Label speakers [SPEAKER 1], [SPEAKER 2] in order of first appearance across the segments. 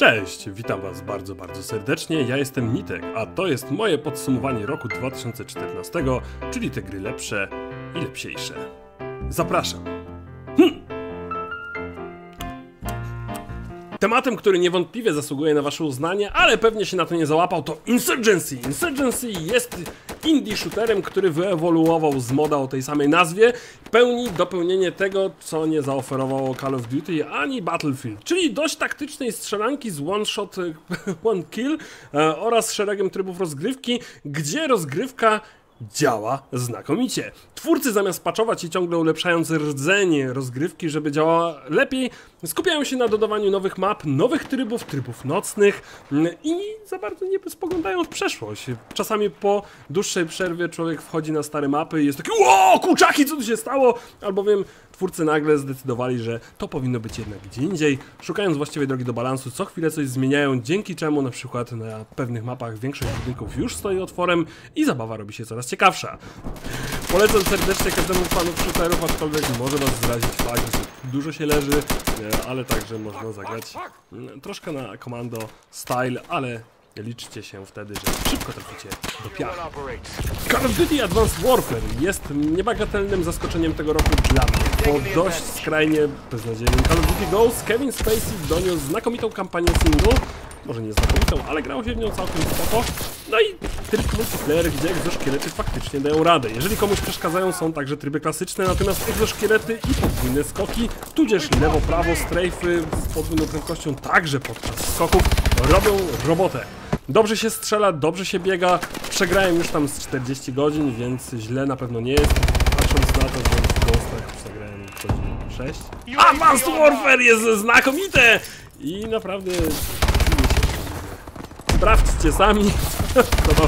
[SPEAKER 1] Cześć, witam Was bardzo, bardzo serdecznie. Ja jestem Nitek, a to jest moje podsumowanie roku 2014, czyli te gry lepsze i lepsiejsze. Zapraszam. Hm. Tematem, który niewątpliwie zasługuje na wasze uznanie, ale pewnie się na to nie załapał, to Insurgency. Insurgency jest indie shooterem, który wyewoluował z moda o tej samej nazwie, pełni dopełnienie tego, co nie zaoferowało Call of Duty ani Battlefield, czyli dość taktycznej strzelanki z one shot, one kill e, oraz szeregiem trybów rozgrywki, gdzie rozgrywka działa znakomicie. Twórcy zamiast patchować i ciągle ulepszając rdzenie rozgrywki, żeby działała lepiej, skupiają się na dodawaniu nowych map, nowych trybów, trybów nocnych mm, i za bardzo nie spoglądają w przeszłość. Czasami po dłuższej przerwie człowiek wchodzi na stare mapy i jest taki Ło, kurczaki, co tu się stało? Albowiem twórcy nagle zdecydowali, że to powinno być jednak gdzie indziej, szukając właściwej drogi do balansu, co chwilę coś zmieniają, dzięki czemu na przykład na pewnych mapach większość budynków już stoi otworem i zabawa robi się coraz ciekawsza. Polecam serdecznie każdemu fanu shooterów, aczkolwiek może was zrazić fakt, że dużo się leży, ale także można zagrać mm, troszkę na komando style, ale liczcie się wtedy, że szybko traficie do piach. Call of Duty Advanced Warfare jest niebagatelnym zaskoczeniem tego roku dla mnie. Po dość skrajnie beznadziejnym Call of Duty Ghost Kevin Spacey doniósł znakomitą kampanię single, może nie znakomitą, ale grał się w nią całkiem spoko. No i tryb multiplayer, gdzie egzoszkielety faktycznie dają radę. Jeżeli komuś przeszkadzają, są także tryby klasyczne, natomiast egzoszkielety i podwójne skoki, tudzież lewo-prawo, strajfy z podwójną prędkością także podczas skoków robią robotę. Dobrze się strzela, dobrze się biega. Przegrałem już tam z 40 godzin, więc źle na pewno nie jest. Patrząc na to, że w Ghostach przegrałem godzin 6. Advanced Warfare jest znakomite! I naprawdę Sprawdźcie sami.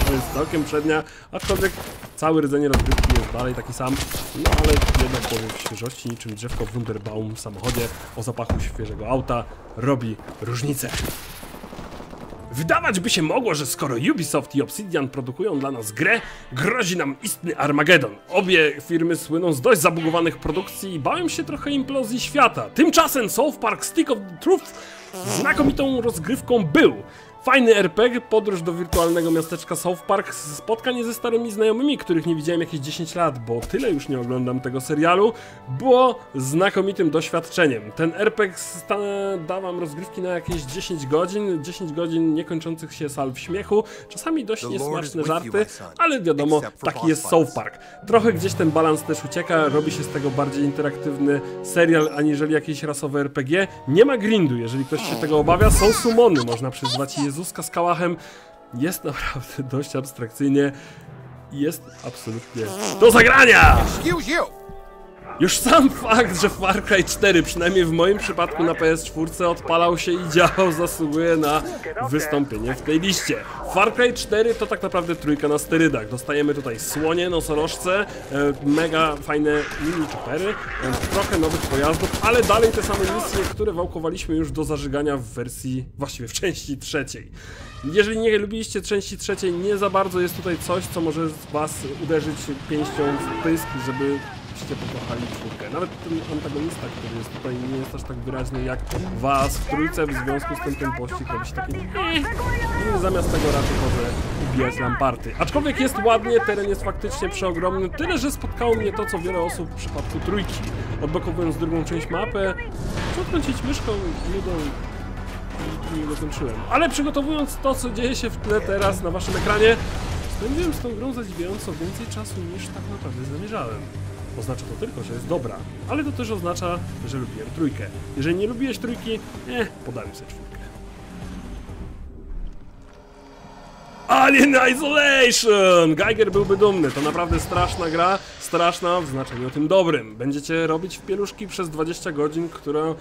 [SPEAKER 1] To jest całkiem przednia, aczkolwiek cały rdzenie rozgrywki jest dalej taki sam. No ale jednak powiem w świeżości, niczym drzewko Wunderbaum w samochodzie o zapachu świeżego auta robi różnicę. Wydawać by się mogło, że skoro Ubisoft i Obsidian produkują dla nas grę, grozi nam istny Armagedon. Obie firmy słyną z dość zabugowanych produkcji i bałem się trochę implozji świata. Tymczasem South Park Stick of Truth znakomitą rozgrywką był. Fajny RPG, podróż do wirtualnego miasteczka South Park, spotkanie ze starymi znajomymi, których nie widziałem jakieś 10 lat, bo tyle już nie oglądam tego serialu, było znakomitym doświadczeniem. Ten RPG da wam rozgrywki na jakieś 10 godzin, 10 godzin niekończących się salw śmiechu, czasami dość niesmaczne żarty, ale wiadomo, taki jest South Park. Trochę gdzieś ten balans też ucieka, robi się z tego bardziej interaktywny serial, aniżeli jakieś rasowe RPG. Nie ma grindu, jeżeli ktoś się tego obawia, są sumony, można przyzwać je Jezuska z kałachem jest naprawdę dość abstrakcyjnie jest absolutnie do zagrania! Już sam fakt, że Far Cry 4, przynajmniej w moim przypadku na PS4 odpalał się i działał, zasługuje na wystąpienie w tej liście. Far Cry 4 to tak naprawdę trójka na sterydach. Dostajemy tutaj słonie, nosorożce, e, mega fajne mini chopery, e, trochę nowych pojazdów, ale dalej te same misje, które wałkowaliśmy już do zażygania w wersji, właściwie w części trzeciej. Jeżeli nie lubiliście części trzeciej, nie za bardzo jest tutaj coś, co może was uderzyć pięścią w pysk, żeby byście pokochali czwórkę. Nawet ten antagonista, który jest tutaj nie jest aż tak wyraźny jak was w trójce, w związku z tym ten pościg robi się taki i zamiast tego raczej chodzę ubijać lamparty. Aczkolwiek jest ładnie, teren jest faktycznie przeogromny, tyle że spotkało mnie to, co wiele osób w przypadku trójki. Odblokowując drugą część mapy, przekręcić myszką nudą i nie dokończyłem. Ale przygotowując to, co dzieje się w tle teraz na waszym ekranie, spędziłem z tą grą zadziwiająco więcej czasu niż tak naprawdę zamierzałem. Oznacza to tylko, że jest dobra, ale to też oznacza, że lubiłem trójkę. Jeżeli nie lubiłeś trójki, eh, podałem sobie czwórkę. Alien Isolation! Geiger byłby dumny, to naprawdę straszna gra, straszna w znaczeniu tym dobrym. Będziecie robić w pieluszki przez 20 godzin, która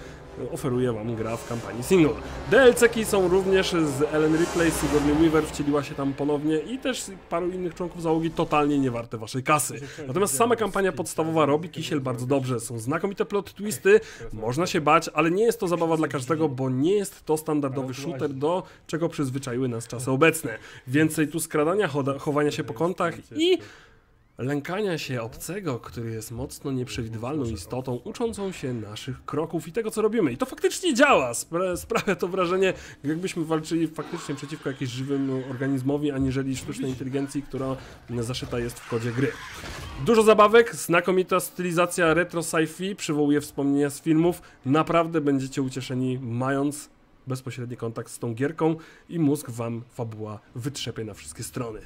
[SPEAKER 1] oferuje wam gra w kampanii single. DLC-ki są również z Ellen Ripley, Sigourney Weaver wcieliła się tam ponownie i też paru innych członków załogi totalnie nie warte waszej kasy. Natomiast sama kampania podstawowa robi kisiel bardzo dobrze, są znakomite plot twisty, można się bać, ale nie jest to zabawa dla każdego, bo nie jest to standardowy shooter, do czego przyzwyczaiły nas czasy obecne. Więcej tu skradania, chowania się po kątach i lękania się obcego, który jest mocno nieprzewidywalną istotą, uczącą się naszych kroków i tego, co robimy. I to faktycznie działa. Spra sprawia to wrażenie, jakbyśmy walczyli faktycznie przeciwko jakimś żywym organizmowi, aniżeli sztucznej inteligencji, która zaszyta jest w kodzie gry. Dużo zabawek, znakomita stylizacja retro sci-fi, przywołuje wspomnienia z filmów. Naprawdę będziecie ucieszeni, mając bezpośredni kontakt z tą gierką i mózg wam fabuła wytrzepie na wszystkie strony.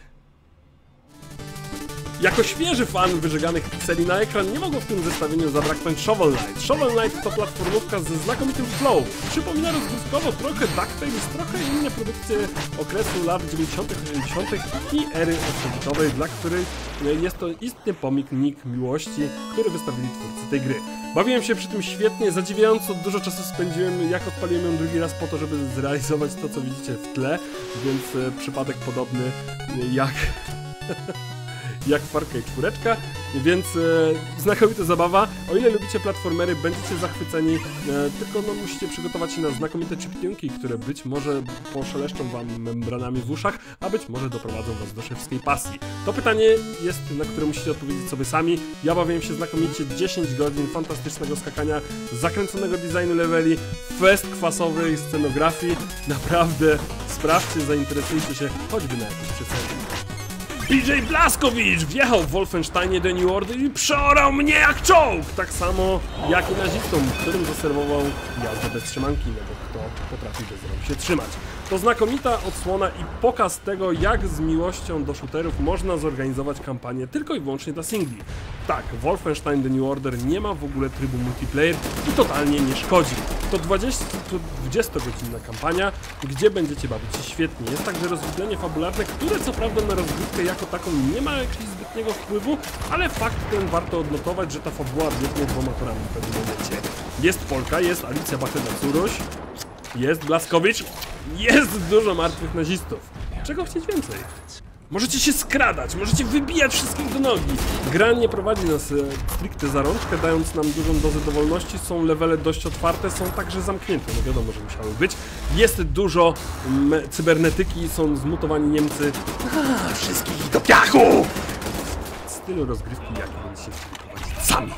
[SPEAKER 1] Jako świeży fan wyżyganych pikseli na ekran nie mogło w tym zestawieniu zabraknąć Shovel Knight. Shovel Knight to platformówka ze znakomitym flow. Przypomina rozgrywkowo trochę DuckTales, trochę inne produkcje okresu lat 90 80 i ery osobitowej, dla której jest to istny pomnik miłości, który wystawili twórcy tej gry. Bawiłem się przy tym świetnie, zadziwiająco dużo czasu spędziłem, jak odpaliłem ją drugi raz po to, żeby zrealizować to, co widzicie w tle, więc e, przypadek podobny jak jak Far Cry 4, więc e, znakomita zabawa. O ile lubicie platformery, będziecie zachwyceni, e, tylko no, musicie przygotować się na znakomite chiptunki, które być może poszeleszczą wam membranami w uszach, a być może doprowadzą was do szewskiej pasji. To pytanie jest, na które musicie odpowiedzieć sobie sami. Ja bawiłem się znakomicie 10 godzin fantastycznego skakania, zakręconego designu leveli, fest kwasowej scenografii. Naprawdę sprawdźcie, zainteresujcie się choćby na jakieś przeceny. BJ Blaskowicz wjechał w Wolfensteinie The New Order i przeorał mnie jak czołg! Tak samo jak i nazistom, którym zaserwował jazdę bez trzymanki, no bo kto potrafi bez rąk się trzymać. To znakomita odsłona i pokaz tego, jak z miłością do shooterów można zorganizować kampanię tylko i wyłącznie dla singli. Tak, Wolfenstein The New Order nie ma w ogóle trybu multiplayer i totalnie nie szkodzi. To 20, 20-godzinna kampania, gdzie będziecie bawić się świetnie. Jest także rozwidlenie fabularne, które co prawda na rozgrywkę jako taką nie ma jakiegoś zbytniego wpływu, ale fakt ten warto odnotować, że ta fabuła biegnie dwoma torami w pewnym momencie. Jest Polka, jest Alicja Bacheda-Curuś, jest Blaskowicz, jest dużo martwych nazistów. Czego chcieć więcej? Możecie się skradać, możecie wybijać wszystkich do nogi. Gra nie prowadzi nas e, stricte za rączkę, dając nam dużą dozę dowolności. Są levele dość otwarte, są także zamknięte, no wiadomo, że musiały być. Jest dużo cybernetyki, są zmutowani Niemcy. A, wszystkich do piachu! W stylu rozgrywki, jaki będziecie prowadzić sami.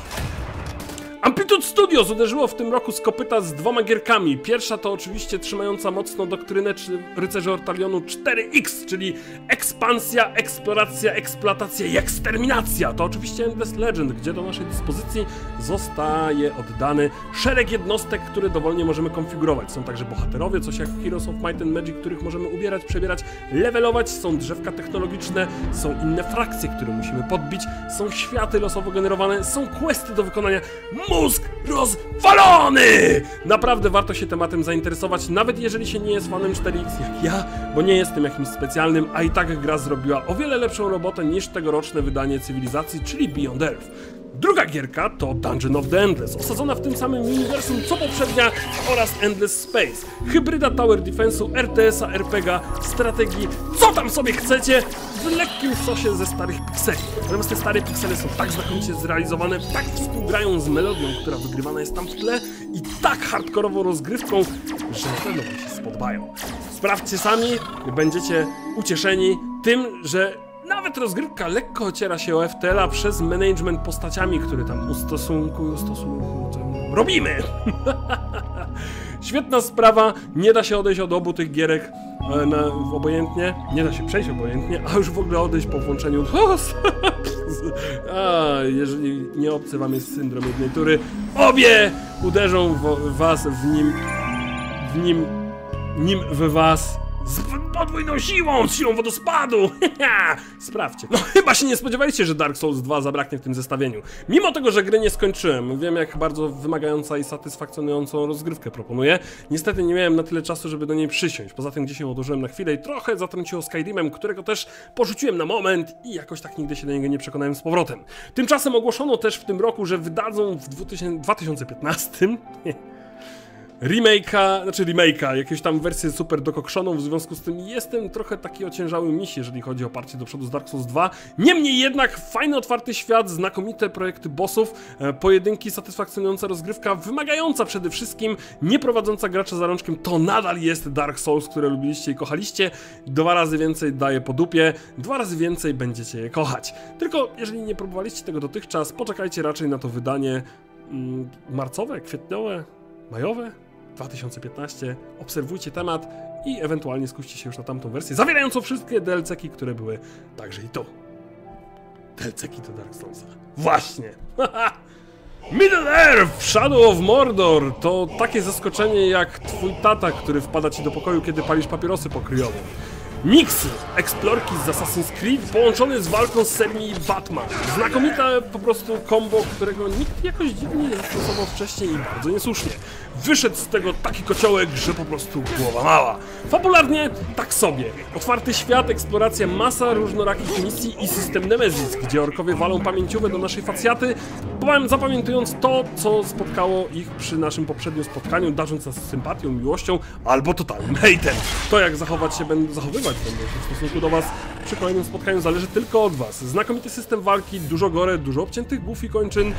[SPEAKER 1] Amplitude Studios uderzyło w tym roku z kopyta z dwoma gierkami. Pierwsza to oczywiście trzymająca mocno doktrynę Rycerzy Ortalionu 4X, czyli ekspansja, eksploracja, eksploatacja i eksterminacja. To oczywiście Endless Legend, gdzie do naszej dyspozycji zostaje oddany szereg jednostek, które dowolnie możemy konfigurować. Są także bohaterowie, coś jak Heroes of Might and Magic, których możemy ubierać, przebierać, levelować. Są drzewka technologiczne, są inne frakcje, które musimy podbić, są światy losowo generowane, są questy do wykonania mózg rozwalony! Naprawdę warto się tematem zainteresować, nawet jeżeli się nie jest fanem 4X jak ja, bo nie jestem jakimś specjalnym, a i tak gra zrobiła o wiele lepszą robotę niż tegoroczne wydanie cywilizacji, czyli Beyond Earth. Druga gierka to Dungeon of the Endless, osadzona w tym samym uniwersum co poprzednia oraz Endless Space. Hybryda Tower Defense'u, RTS-a, RPGa, strategii, co tam sobie chcecie, w lekkim sosie ze starych pikseli. Natomiast te stare piksele są tak znakomicie zrealizowane, tak współgrają z melodią, która wygrywana jest tam w tle i tak hardkorową rozgrywką, że na pewno się spodobają. Sprawdźcie sami, będziecie ucieszeni tym, że nawet rozgrywka lekko ociera się o FTL-a przez management postaciami, które tam ustosunkują, stosunkują, robimy! Świetna sprawa, nie da się odejść od obu tych gierek e, obojętnie, nie da się przejść obojętnie, a już w ogóle odejść po włączeniu a, jeżeli nie obcy wam jest syndrom jednej tury, obie uderzą w, was w nim, w nim, nim w was z podwójną siłą, z siłą wodospadu! Sprawdźcie. No chyba się nie spodziewaliście, że Dark Souls 2 zabraknie w tym zestawieniu. Mimo tego, że gry nie skończyłem, wiem jak bardzo wymagająca i satysfakcjonującą rozgrywkę proponuję. Niestety nie miałem na tyle czasu, żeby do niej przysiąść. Poza tym gdzieś ją odłożyłem na chwilę i trochę zatrąciło Skyrimem, którego też porzuciłem na moment i jakoś tak nigdy się do niego nie przekonałem z powrotem. Tymczasem ogłoszono też w tym roku, że wydadzą w 2015 remake'a, znaczy remake'a, jakąś tam wersję super dokokszoną, w związku z tym jestem trochę taki ociężały miś, jeżeli chodzi o parcie do przodu z Dark Souls 2. Niemniej jednak fajny, otwarty świat, znakomite projekty bossów, e, pojedynki, satysfakcjonująca rozgrywka, wymagająca przede wszystkim, nie prowadząca gracza za rączkiem, to nadal jest Dark Souls, które lubiliście i kochaliście. Dwa razy więcej daje po dupie, dwa razy więcej będziecie je kochać. Tylko jeżeli nie próbowaliście tego dotychczas, poczekajcie raczej na to wydanie mm, marcowe, kwietniowe, majowe, 2015. Obserwujcie temat i ewentualnie skuście się już na tamtą wersję, zawierającą wszystkie DLC-ki, które były także i tu. DLC-ki do Dark Soulsa. Właśnie! Middle Earth Shadow of Mordor to takie zaskoczenie jak twój tata, który wpada ci do pokoju, kiedy palisz papierosy pokryjowe. Miks eksplorki z Assassin's Creed połączony z walką z serii Batman. Znakomite po prostu kombo, którego nikt jakoś dziwnie nie zastosował wcześniej i bardzo niesłusznie. Wyszedł z tego taki kociołek, że po prostu głowa mała. Fabularnie tak sobie. Otwarty świat, eksploracja, masa różnorakich misji i system Nemesis, gdzie orkowie walą pamięciowe do naszej facjaty, zapamiętując to, co spotkało ich przy naszym poprzednim spotkaniu, darząc nas sympatią, miłością albo totalnym hejtem. To jak zachować się będą, zachowywać będą w stosunku do was przy kolejnym spotkaniu zależy tylko od was. Znakomity system walki, dużo gore, dużo obciętych buf i kończyn.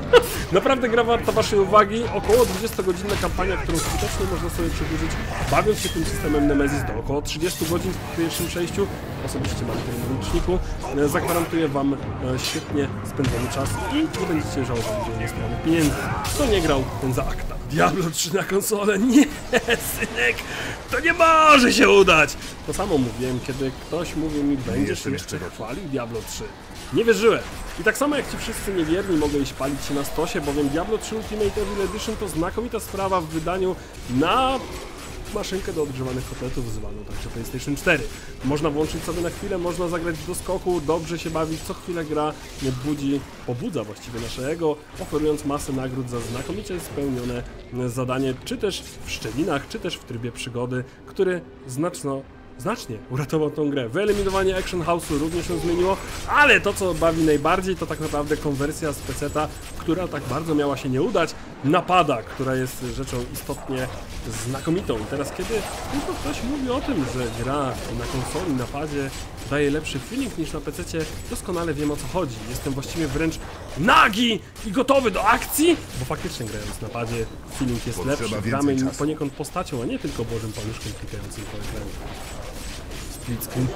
[SPEAKER 1] Naprawdę gra warta waszej uwagi. Około 20-godzinna kampania, którą skutecznie można sobie przedłużyć, bawiąc się tym systemem Nemesis do około 30 godzin w pierwszym przejściu. Osobiście mam to w liczniku. E, zagwarantuję wam e, świetnie spędzony czas i nie będziecie żałowali, że nie pieniędzy. Kto nie grał, ten za akta. Diablo 3 na konsolę? Nie, synek! To nie może się udać! To samo mówiłem, kiedy ktoś mówił mi, będziesz jeszcze chwalił Diablo 3. Nie wierzyłem. I tak samo jak ci wszyscy niewierni mogą iść palić się na stosie, bowiem Diablo 3 Ultimate Evil Edition to znakomita sprawa w wydaniu na maszynkę do odgrzewanych kotletów zwaną także PlayStation 4. Można włączyć sobie na chwilę, można zagrać do skoku, dobrze się bawić, co chwilę gra nie budzi, pobudza właściwie naszego, oferując masę nagród za znakomicie spełnione zadanie, czy też w szczelinach, czy też w trybie przygody, który znaczno znacznie uratował tą grę. Wyeliminowanie Action House'u również się zmieniło, ale to co bawi najbardziej to tak naprawdę konwersja z PC-ta, która tak bardzo miała się nie udać, napada, która jest rzeczą istotnie znakomitą. I teraz kiedy tylko ktoś mówi o tym, że gra na konsoli, napadzie daje lepszy feeling niż na PC, doskonale wiem o co chodzi. Jestem właściwie wręcz nagi i gotowy do akcji, bo faktycznie grając na padzie feeling jest Potrzeba lepszy. Gramy poniekąd postacią, a nie tylko Bożym Paluszkiem klikającym po ekranie. Split screen.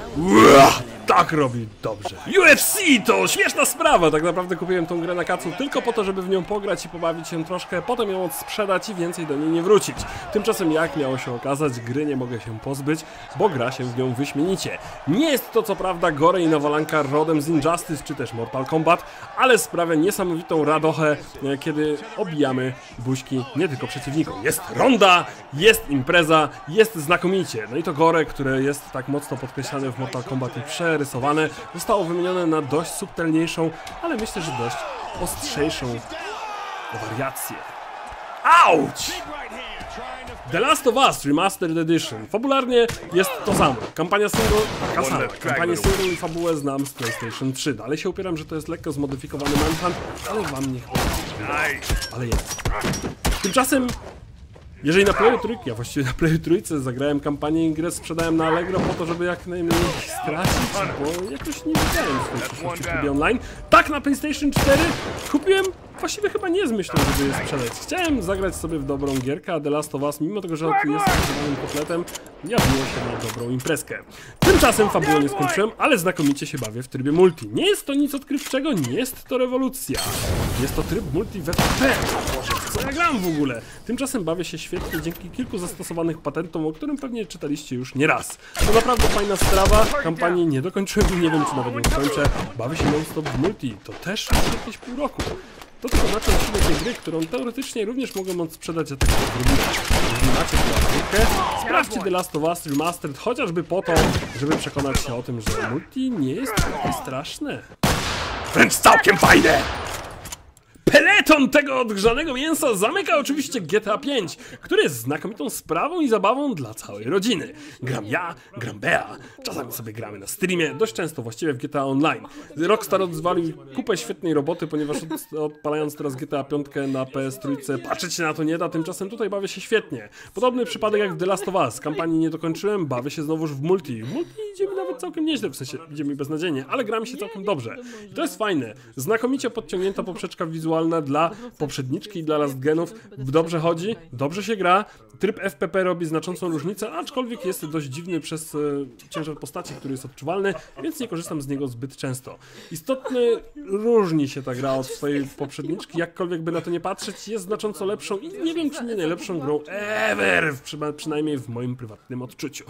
[SPEAKER 1] Tak robi dobrze. UFC to śmieszna sprawa. Tak naprawdę kupiłem tą grę na kacu tylko po to, żeby w nią pograć i pobawić się troszkę, potem ją sprzedać i więcej do niej nie wrócić. Tymczasem jak miało się okazać, gry nie mogę się pozbyć, bo gra się w nią wyśmienicie. Nie jest to co prawda gore i nawalanka rodem z Injustice czy też Mortal Kombat, ale sprawia niesamowitą radochę, e, kiedy obijamy buźki nie tylko przeciwnikom. Jest ronda, jest impreza, jest znakomicie. No i to gore, które jest tak mocno podkreślane w Mortal Kombat i prze rysowane, zostało wymienione na dość subtelniejszą, ale myślę, że dość ostrzejszą wariację. Auć! The Last of Us Remastered Edition. Fabularnie jest to samo. Kampania single taka sama. Kampanię single i fabułę znam z PlayStation 3. Dalej się upieram, że to jest lekko zmodyfikowany Manhunt, ale wam niech Ale jest. Tymczasem jeżeli na Playu Trójki, ja właściwie na Playu Trójce zagrałem kampanię i grę sprzedałem na Allegro po to, żeby jak najmniej stracić, bo jakoś nie widziałem swojej przyszłości w online. Tak, na PlayStation 4 kupiłem właściwie chyba nie z myślą, żeby je sprzedać. Chciałem zagrać sobie w dobrą gierkę, a The Last of Us, mimo tego, że jest zbudowanym kotletem, ja było się na dobrą imprezkę. Tymczasem fabułę nie skończyłem, ale znakomicie się bawię w trybie multi. Nie jest to nic odkrywczego, nie jest to rewolucja. Jest to tryb multi w FP. Co ja gram w ogóle? Tymczasem bawię się świetnie dzięki kilku zastosowanych patentom, o którym pewnie czytaliście już nie raz. To naprawdę fajna sprawa, kampanii nie dokończyłem i nie wiem czy nawet ją skończę. Bawię się non-stop w multi, to też jakieś pół roku. To tylko znaczy odcinek tej gry, którą teoretycznie również mogą sprzedać za taką drobinę. Jeżeli macie tę sprawdźcie The Last of Us Remastered chociażby po to, żeby przekonać się o tym, że multi nie jest takie straszne. Wręcz całkiem fajne! Peleton tego odgrzanego mięsa zamyka oczywiście GTA 5, który jest znakomitą sprawą i zabawą dla całej rodziny. Gram ja, gram Bea, czasami sobie gramy na streamie, dość często właściwie w GTA Online. Rockstar odwalił kupę świetnej roboty, ponieważ od, odpalając teraz GTA 5 na PS3 patrzeć się na to nie da, tymczasem tutaj bawię się świetnie. Podobny przypadek jak w The Last of Us. Kampanii nie dokończyłem, bawię się znowuż w multi. W multi idzie mi nawet całkiem nieźle, w sensie idzie mi beznadziejnie, ale gra mi się całkiem dobrze. I to jest fajne. Znakomicie podciągnięta poprzeczka wizualna dla poprzedniczki i dla last genów. Dobrze chodzi, dobrze się gra. Tryb FPP robi znaczącą różnicę, aczkolwiek jest dość dziwny przez e, ciężar postaci, który jest odczuwalny, więc nie korzystam z niego zbyt często. Istotny różni się ta gra od swojej poprzedniczki, jakkolwiek by na to nie patrzeć, jest znacząco lepszą i nie wiem czy nie najlepszą grą ever, przyna- przynajmniej w moim prywatnym odczuciu.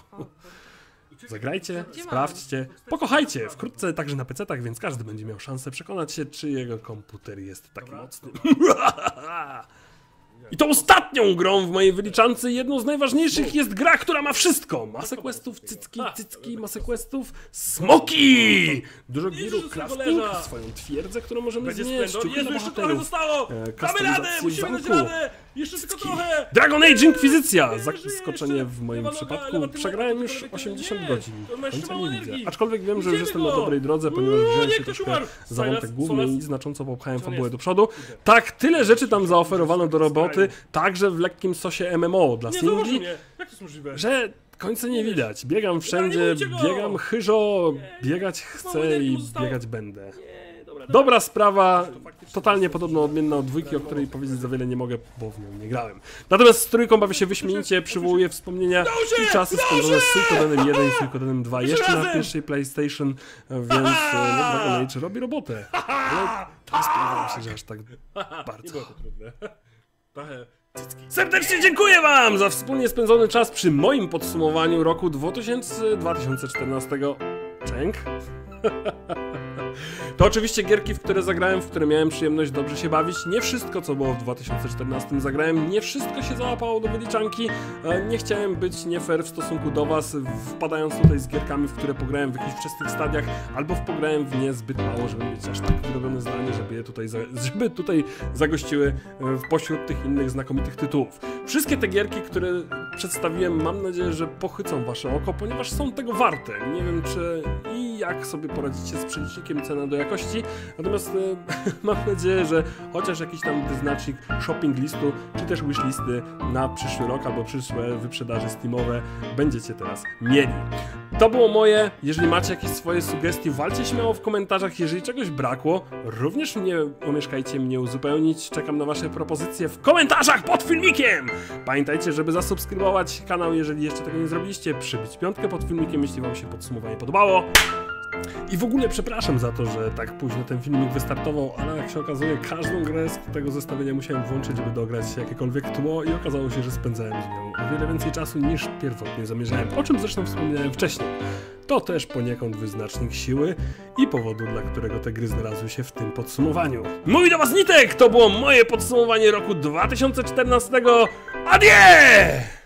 [SPEAKER 1] Zagrajcie, sprawdźcie, pokochajcie. Wkrótce także na PC-tach, więc każdy będzie miał szansę przekonać się, czy jego komputer jest taki mocny. I to ostatnią grą w mojej wyliczance, jedną z najważniejszych jest gra, która ma wszystko. Masę questów, cycki, cycki, masę questów, smoki! Dużo giru, crafting, swoją twierdzę, którą możemy
[SPEAKER 2] Będzie
[SPEAKER 1] znieść,
[SPEAKER 2] Jezu, jeszcze trochę zostało!
[SPEAKER 1] E,
[SPEAKER 2] Damy radę! Musimy dać radę! Jeszcze tylko trochę!
[SPEAKER 1] Dragon Age Inkwizycja! Zaskoczenie w moim przypadku. Przegrałem już
[SPEAKER 2] lewa
[SPEAKER 1] 80
[SPEAKER 2] nie.
[SPEAKER 1] godzin. Końca nie widzę. Aczkolwiek wiem, że już jestem na dobrej drodze, ponieważ wziąłem się troszkę za wątek główny i znacząco popchałem fabułę do przodu. Tak, tyle rzeczy tam zaoferowano do roboty, także w lekkim sosie MMO dla
[SPEAKER 2] Nie
[SPEAKER 1] singli,
[SPEAKER 2] mnie! Jak to jest możliwe?
[SPEAKER 1] że końca nie widać. Biegam wszędzie, biegam chyżo, biegać chcę i biegać będę.
[SPEAKER 2] Nie, dobra,
[SPEAKER 1] sprawa, totalnie podobna, odmienna od dwójki, o której powiedzieć za wiele nie mogę, bo w nią nie grałem. Natomiast z trójką bawię się wyśmienicie, przywołuję wspomnienia i czasy spędzone z Suikodenem 1 i Suikodenem 2, jeszcze na pierwszej PlayStation, więc e, no, Dragon Age robi robotę. Ale nie spodziewałem się, że aż tak
[SPEAKER 2] Nie
[SPEAKER 1] bardzo. Serdecznie dziękuję Wam za wspólnie spędzony czas przy moim podsumowaniu roku 2000, 2014. Częk? To oczywiście gierki, w które zagrałem, w które miałem przyjemność dobrze się bawić. Nie wszystko, co było w 2014 zagrałem, nie wszystko się załapało do wyliczanki. E, Nie chciałem być nie fair w stosunku do Was, wpadając tutaj z gierkami, w które pograłem w jakichś wczesnych stadiach, albo w pograłem w nie zbyt mało, żeby mieć aż tak wyrobione zdanie, żeby je tutaj, za, żeby tutaj zagościły e, w pośród tych innych znakomitych tytułów. Wszystkie te gierki, które przedstawiłem, mam nadzieję, że pochycą Wasze oko, ponieważ są tego warte. Nie wiem, czy i jak sobie poradzicie z przelicznikiem cena do jakości, natomiast e, mam nadzieję, że chociaż jakiś tam wyznacznik shopping listu, czy też wishlisty na przyszły rok albo przyszłe wyprzedaże steamowe będziecie teraz mieli. To było moje. Jeżeli macie jakieś swoje sugestie, walcie śmiało w komentarzach. Jeżeli czegoś brakło, również mnie omieszkajcie mnie uzupełnić. Czekam na wasze propozycje w komentarzach pod filmikiem. Pamiętajcie, żeby zasubskrybować kanał, jeżeli jeszcze tego nie zrobiliście, przybić piątkę pod filmikiem, jeśli wam się podsumowanie podobało. I w ogóle przepraszam za to, że tak późno ten filmik wystartował, ale jak się okazuje, każdą grę z tego zestawienia musiałem włączyć, żeby dograć jakiekolwiek tło i okazało się, że spędzałem z nią o wiele więcej czasu niż pierwotnie zamierzałem, o czym zresztą wspominałem wcześniej. To też poniekąd wyznacznik siły i powodu, dla którego te gry znalazły się w tym podsumowaniu. Mój do was Nitek! To było moje podsumowanie roku 2014. 阿爹。